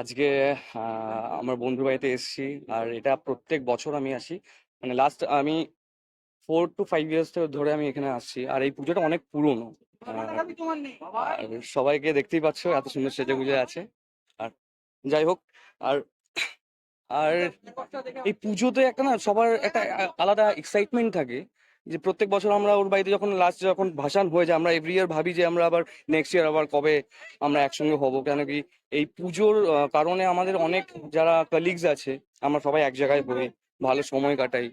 আজকে আমার বন্ধুর বাড়িতে এসেছি। আর এটা প্রত্যেক বছর আমি আসি। মানে লাস্ট আমি ফোর টু ফাইভ ইয়ার্স ধরে আমি এখানে আসছি। আর এই পুজোটা অনেক পুরনো। আর সবাইকে দেখতেই পাচ্ছ এত সুন্দর সেজেগুজে আছে। আর যাই হোক আর আর এই পুজোতে একটা না সবার একটা আলাদা এক্সাইটমেন্ট থাকে। যে প্রত্যেক বছর আমরা ওর বাড়িতে যখন লাস্ট যখন ভাসান হয়ে যায় আমরা এভরি ইয়ার ভাবি যে আমরা আবার নেক্সট ইয়ার আবার কবে আমরা একসঙ্গে হব। কেন কি এই পুজোর কারণে আমাদের অনেক যারা কলিগস আছে আমরা সবাই এক জায়গায় হই। ভালো সময় কাটাই।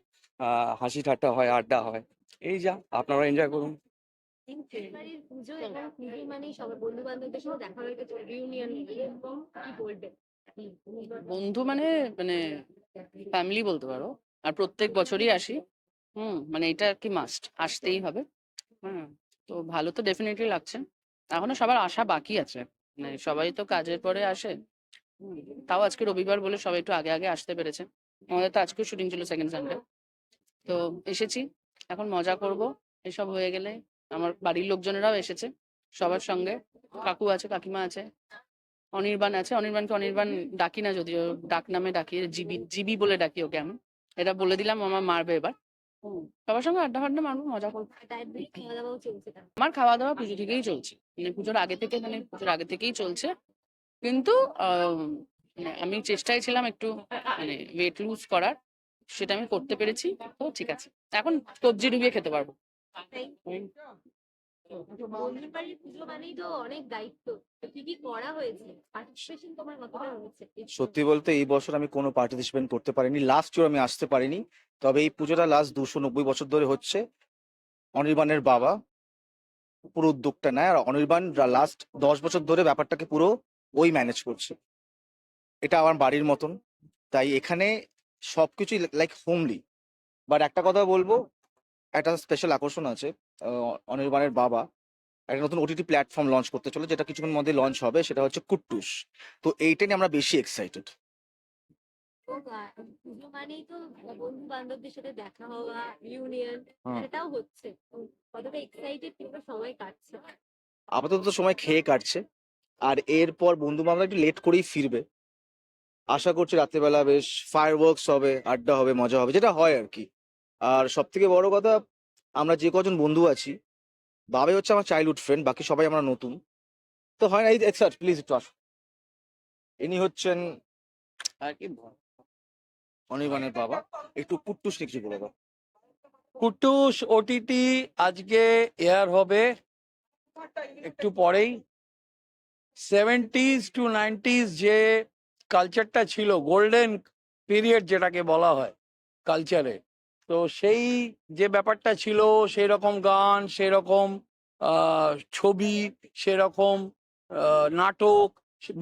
হাসি ঠাট্টা হয়, আড্ডা হয়। এই যা আপনারা এনজয় করুন। পুজো এবং পুজো বন্ধু-বান্ধবদের সাথে দেখা হয়ে গেছে রিউনিয়ন কি বলবেন? বন্ধু মানে মানে ফ্যামিলি বলতে পারো। আর প্রত্যেক বছরই আসি। হুম, মানে এটা আরকি মাস্ট আসতেই হবে। হুম, তো ভালো তো ডেফিনেটলি লাগছে। এখনও সবার আসা বাকি আছে। মানে সবাই তো কাজের পরে আসে। তাও আজকে রবিবার বলে সবাই একটু আগে, আগে আসতে পেরেছে। আমাদের তো আজকেও শুটিং ছিল সেকেন্ড সানডে। তো এসেছি। এখন মজা করব। এসব হয়ে গেলে আমার বাড়ির লোকজনেরাও এসেছে সবার সঙ্গে। কাকু আছে, কাকিমা আছে। অনির্বাণ আছে। অনির্বাণকে অনির্বাণ ডাকি না যদিও ডাক নামে ডাকি। জিবি, জিবি বলে ডাকি ওকে আমি। এটা বলে দিলাম আমার মারবে এবার। সবার সঙ্গে আড্ডা-ফাড্ডা মারবো, মজা করব। আমার খাওয়া-দাওয়া পুজো থেকেই চলছে। মানে পুজোর আগে থেকে মানে পুজোর আগে থেকেই চলছে। কিন্তু মানে আমি চেষ্টায় ছিলাম একটু মানে ওয়েট লুজ করার। সেটা আমি করতে পেরেছি। তো ঠিক আছে। এখন সবজি ডুবিয়ে খেতে পারব। বন্ধুর পুজো মানেই তো অনেক দায়িত্ব। কি, কি করা হয়েছে? পার্টিসিপেশন তোমার কতটা হয়েছে? সত্যি বলতে এই বছর আমি কোনো পার্টিসিপেট করতে পারিনি। লাস্ট ইয়ার আমি আসতে পারিনি। তবে এই পুজোটা লাস্ট ২৯০ বছর ধরে হচ্ছে। অনির্বাণের বাবা পুরো উদ্যোগটা নেয়। আর অনির্বাণ লাস্ট ১০ বছর ধরে ব্যাপারটাকে পুরো ওই ম্যানেজ করছে। এটা আমার বাড়ির মতন। তাই এখানে সবকিছুই লাইক হোমলি। বাট একটা কথা বলব, একটা স্পেশাল আকর্ষণ আছে। অনির্বাণের বাবা একটা নতুন ওটিটি প্ল্যাটফর্ম লঞ্চ করতে চলে যেটা কিছুক্ষণ মধ্যে লঞ্চ হবে। সেটা হচ্ছে কুট্টুস। তো এইটা নিয়ে আমরা বেশি এক্সাইটেড। তো আ পুজো মানেই তো বন্ধু-বান্ধবদের সাথে দেখা হওয়া, রিউনিয়ন সেটাও হচ্ছে। কতটা এক্সাইটেড কিংবা সময় কাটছে? আপাতত সময় খেয়ে কাটছে। আর এরপর বন্ধু-বান্ধবরা একটু লেট করেই ফিরবে। আশা করছি রাত্রিবেলা বেশ ফায়ারওয়ার্কস হবে, আড্ডা হবে, মজা হবে। যেটা হয় আর কি আর সব থেকে বড় কথা আমরা যে কজন বন্ধু আছি, বাবাই হচ্ছে আমার চাইল্ডহুড ফ্রেন্ড। বাকি সবাই আমরা নতুন। তো হয় না এই স্যার প্লিজ একটু আসুন। ইনি হচ্ছেন অনির্বাণের বাবা। একটু কুট্টুস কিছু বলে দাও। কুট্টুস ওটিটি আজকে এয়ার হবে একটু পরেই 70s টু 90s যে কালচারটা ছিল গোল্ডেন পিরিয়ড যেটাকে বলা হয় কালচারে তো সেই যে ব্যাপারটা ছিল সেই রকম গান সেই রকম ছবি, সেরকম নাটক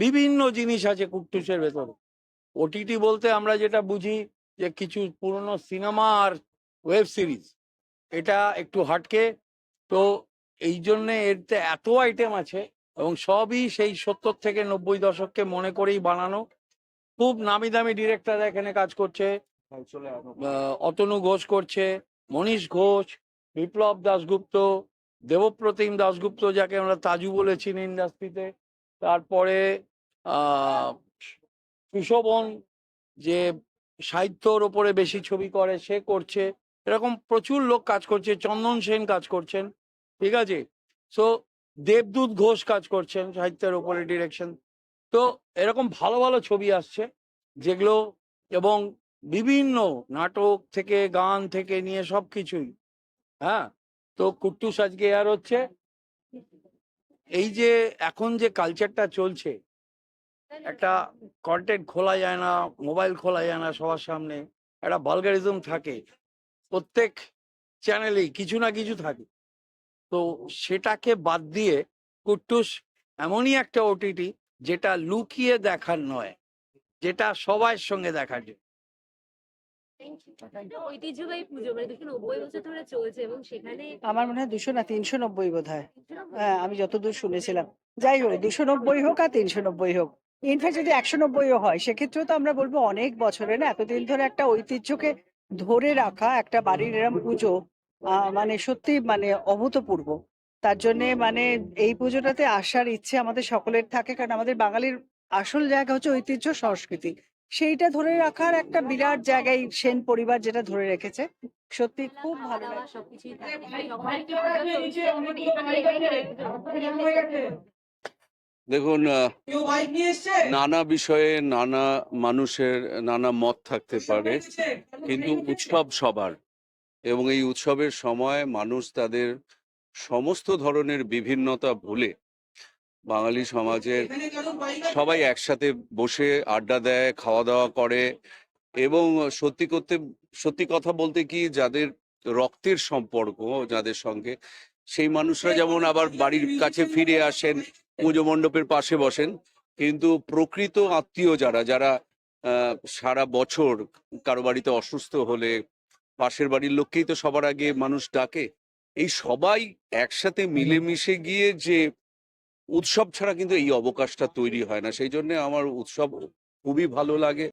বিভিন্ন জিনিস আছে কুট্টুসের ভেতরে। ওটিটি বলতে আমরা যেটা বুঝি যে কিছু পুরনো সিনেমা আর ওয়েব সিরিজ, এটা একটু হাটকে। তো এই জন্যে এতে এত আইটেম আছে এবং সবই সেই সত্তর থেকে নব্বই দশককে মনে করেই বানানো। খুব নামি দামি ডিরেক্টর এখানে কাজ করছে। অতনু ঘোষ করছে, মনীষ ঘোষ, বিপ্লব দাশগুপ্ত, দেবপ্রতিম দাশগুপ্ত, যাকে আমরা তাজু বলেছি ইন্ডাস্ট্রিতে তারপরে সুশোভন, যে সাহিত্যর ওপরে বেশি ছবি করে, সে করছে। এরকম প্রচুর লোক কাজ করছে, চন্দন সেন কাজ করছেন, ঠিক আছে? সো দেবদূত ঘোষ কাজ করছেন সাহিত্যের ওপরে ডিরেকশন তো, এরকম ভালো ভালো ছবি আসছে, যেগুলো এবং বিভিন্ন নাটক থেকে, গান থেকে নিয়ে সব কিছুই। হ্যাঁ? তো কুট্টুস আজকে আর হচ্ছে এই যে এখন যে কালচারটা চলছে, একটা কন্টেন্ট খোলা যায় না মোবাইল খোলা যায় না সবার সামনে, একটা বালগারিজম থাকে। প্রত্যেক চ্যানেলেই কিছু না কিছু থাকে। তো সেটাকে বাদ দিয়ে কুট্টুস এমনই একটা ওটিটি যেটা লুকিয়ে দেখার নয়, যেটা সবার সঙ্গে দেখার জন্য। মানে আমার মনে হয় দুশো না, তিনশো নব্বই বোধ হয় হ্যাঁ আমি যতদূর শুনেছিলাম। যাই হোক, দুশো নব্বই হোক আর তিনশো নব্বই হোক। ইনফ্যাক্ট যদি একশো নব্বইও হয়, সেক্ষেত্রেও তো আমরা বলব অনেক বছরে না, এতদিন ধরে একটা ঐতিহ্যকে ধরে রাখা একটা বাড়ির এরম পুজো মানে সত্যি মানে অভূতপূর্ব। তার জন্যে মানে এই পুজোটাতে আসার ইচ্ছে আমাদের সকলের থাকে, কারণ আমাদের বাঙালির আসল জায়গা হচ্ছে ঐতিহ্য, সংস্কৃতি। সেইটা ধরে রাখার একটা বিরাট জায়গায় সেন পরিবার যেটা ধরে রেখেছে। সত্যি খুব ভালো। দেখুন নানা বিষয়ে নানা মানুষের নানা মত থাকতে পারে কিন্তু উৎসব সবার। এবং এই উৎসবের সময় মানুষ তাদের সমস্ত ধরনের বিভিন্নতা ভুলে বাঙালি সমাজের সবাই একসাথে বসে আড্ডা দেয় খাওয়া দাওয়া করে এবং সত্যি করতে সত্যি কথা বলতে কি যাদের রক্তের সম্পর্ক যাদের সঙ্গে সেই মানুষরা যেমন আবার বাড়ির কাছে ফিরে আসেন পুজো মণ্ডপের পাশে বসেন কিন্তু প্রকৃত আত্মীয় যারা যারা আহ, সারা বছর কারও বাড়িতে অসুস্থ হলে পাশের বাড়ির লোককেই তো সবার আগে মানুষ ডাকে এই সবাই একসাথে মিলেমিশে গিয়ে যে উৎসব ছাড়া কিন্তু এই অবকাশটা তৈরি হয় না। সেই জন্য আমার উৎসব খুবই ভালো লাগে।